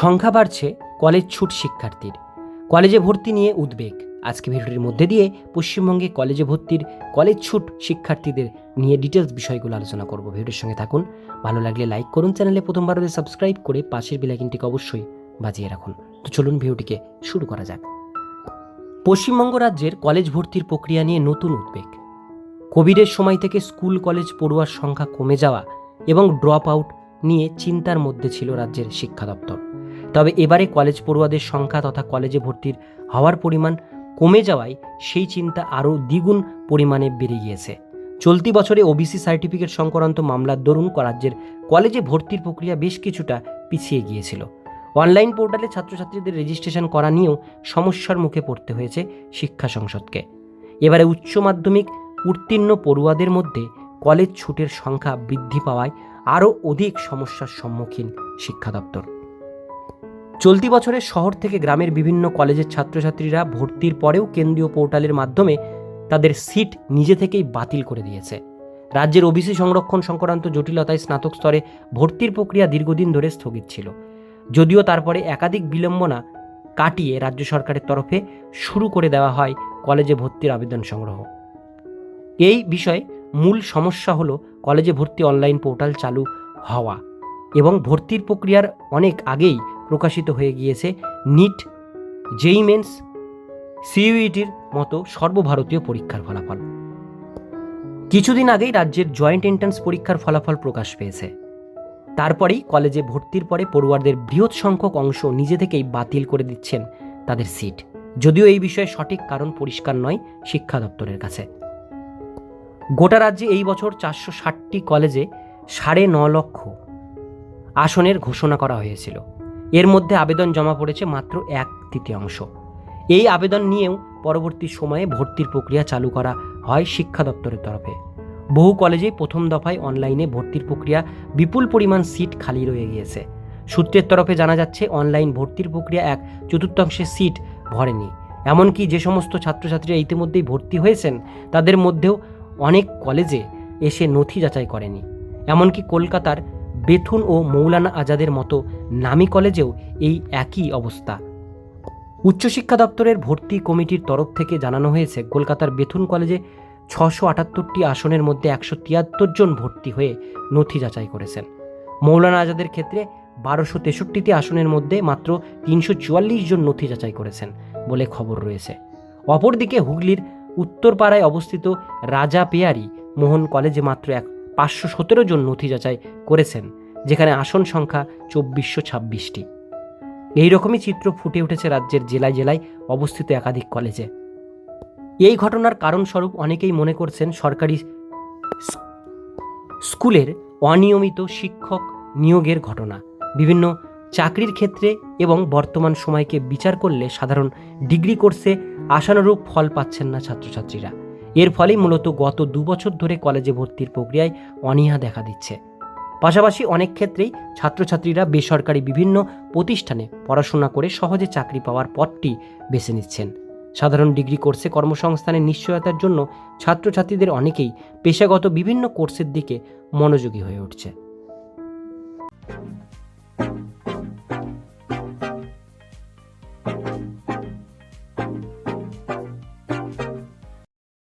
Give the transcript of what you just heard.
সংখ্যা বাড়ছে কলেজ ছুট শিক্ষার্থীর। কলেজে ভর্তি নিয়ে উদ্বেগ। আজকে ভিডিওটির মধ্যে দিয়ে পশ্চিমবঙ্গে কলেজে ভর্তির কলেজ ছুট শিক্ষার্থীদের নিয়ে ডিটেলস বিষয়গুলো আলোচনা করব। ভিডিওর সঙ্গে থাকুন। ভালো লাগলে লাইক করুন, চ্যানেলে প্রথমবার হলে সাবস্ক্রাইব করে পাশের বেলাইকিনটিকে অবশ্যই বাজিয়ে রাখুন। তো চলুন ভিডিওটিকে শুরু করা যাক। পশ্চিমবঙ্গ রাজ্যের কলেজ ভর্তির প্রক্রিয়া নিয়ে নতুন উদ্বেগ। কোভিডের সময় থেকে স্কুল, কলেজ পড়ুয়ার সংখ্যা কমে যাওয়া এবং ড্রপ আউট নিয়ে চিন্তার মধ্যে ছিল রাজ্যের শিক্ষা দপ্তর। তবে এবারে কলেজ পড়ুয়াদের সংখ্যা তথা কলেজে ভর্তির হওয়ার পরিমাণ কমে যাওয়ায় সেই চিন্তা আরও দ্বিগুণ পরিমাণে বেড়ে গিয়েছে। চলতি বছরে ওবিসি সার্টিফিকেট সংক্রান্ত মামলার দরুন রাজ্যের কলেজে ভর্তির প্রক্রিয়া বেশ কিছুটা পিছিয়ে গিয়েছিল। অনলাইন পোর্টালে ছাত্রছাত্রীদের রেজিস্ট্রেশন করা নিয়েও সমস্যার মুখে পড়তে হয়েছে শিক্ষা সংসদকে। এবারে উচ্চ মাধ্যমিক উত্তীর্ণ পড়ুয়াদের মধ্যে কলেজ ছুটের সংখ্যা বৃদ্ধি পাওয়ায় আরও অধিক সমস্যার সম্মুখীন শিক্ষা দপ্তর। চলতি বছরে শহর থেকে গ্রামের বিভিন্ন কলেজের ছাত্রছাত্রীরা ভর্তির পরেও কেন্দ্রীয় পোর্টালের মাধ্যমে তাদের সিট নিজে থেকেই বাতিল করে দিয়েছে। রাজ্যের ওবিসি সংরক্ষণ সংক্রান্ত জটিলতায় স্নাতক স্তরে ভর্তির প্রক্রিয়া দীর্ঘদিন ধরে স্থগিত ছিল। যদিও তারপরে একাধিক বিলম্বনা কাটিয়ে রাজ্য সরকারের তরফে শুরু করে দেওয়া হয় কলেজে ভর্তির আবেদন সংগ্রহ। এই বিষয়ে মূল সমস্যা হলো কলেজে ভর্তি অনলাইন পোর্টাল চালু হওয়া এবং ভর্তির প্রক্রিয়ার অনেক আগেই প্রকাশিত হয়ে গিয়েছে নিট জেই মেন্স সিইউইটির মতো সর্বভারতীয় পরীক্ষার ফলাফল। কিছুদিন আগেই রাজ্যের জয়েন্ট এন্ট্রান্স পরীক্ষার ফলাফল প্রকাশ পেয়েছে। তারপরেই কলেজে ভর্তির পরে পড়ুয়ারদের বৃহৎ সংখ্যক অংশ নিজে থেকেই বাতিল করে দিচ্ছেন তাদের সিট। যদিও এই বিষয়ে সঠিক কারণ পরিষ্কার নয় শিক্ষা দপ্তরের কাছে। গোটা রাজ্যে এই বছর চারশো ষাটটি কলেজে সাড়ে ন লক্ষ আসনের ঘোষণা করা হয়েছিল। এর মধ্যে আবেদন জমা পড়েছে মাত্র এক তৃতীয়াংশ। এই আবেদন নিয়েও পরবর্তী সময়ে ভর্তির প্রক্রিয়া চালু করা হয় শিক্ষা দপ্তরের তরফে। বহু কলেজেই প্রথম দফায় অনলাইনে ভর্তির প্রক্রিয়া বিপুল পরিমাণ সিট খালি রয়ে গিয়েছে। সূত্রের তরফে জানা যাচ্ছে, অনলাইন ভর্তির প্রক্রিয়া এক চতুর্থাংশের সিট ভরেনি। এমনকি যে সমস্ত ছাত্রছাত্রীরা ইতিমধ্যেই ভর্তি হয়েছেন, তাদের মধ্যেও অনেক কলেজে এসে নথি যাচাই করেনি। এমনকি কলকাতার বেথুন ও মৌলানা আজাদের মতো নামী কলেজেও এই একই অবস্থা। উচ্চশিক্ষা দপ্তরের ভর্তি কমিটির তরফ থেকে জানানো হয়েছে, কলকাতার বেথুন কলেজে ছশো আটাত্তরটি আসনের মধ্যে একশো তিয়াত্তর জন ভর্তি হয়ে নথি যাচাই করেছেন। মৌলানা আজাদের ক্ষেত্রে বারোশো তেষট্টিটি আসনের মধ্যে মাত্র তিনশো চুয়াল্লিশ জন নথি যাচাই করেছেন বলে খবর রয়েছে। অপরদিকে হুগলির উত্তরপাড়ায় অবস্থিত রাজা পেয়ারি মোহন কলেজে মাত্র এক পাঁচশো সতেরো জন নথি যাচাই করেছেন, যেখানে আসন সংখ্যা চব্বিশশো ছাব্বিশটি। এইরকমই চিত্র ফুটে উঠেছে রাজ্যের জেলায় জেলায় অবস্থিত একাধিক কলেজে। এই ঘটনার কারণস্বরূপ অনেকেই মনে করছেন সরকারি স্কুলের অনিয়মিত শিক্ষক নিয়োগের ঘটনা। বিভিন্ন চাকরির ক্ষেত্রে এবং বর্তমান সময়কে বিচার করলে সাধারণ ডিগ্রি কোর্সে আশানুরূপ ফল পাচ্ছেন না ছাত্রছাত্রীরা। এর ফলেই মূলত গত দু বছর ধরে কলেজে ভর্তির প্রক্রিয়ায় অনীহা দেখা দিচ্ছে। পাশাপাশি অনেক ক্ষেত্রেই ছাত্রছাত্রীরা বেসরকারি বিভিন্ন প্রতিষ্ঠানে পড়াশোনা করে সহজে চাকরি পাওয়ার পথটি বেছে নিচ্ছেন। সাধারণ ডিগ্রি কোর্সে কর্মসংস্থানের নিশ্চয়তার জন্য ছাত্রছাত্রীদের অনেকেই পেশাগত বিভিন্ন কোর্সের দিকে মনোযোগী হয়ে উঠছে।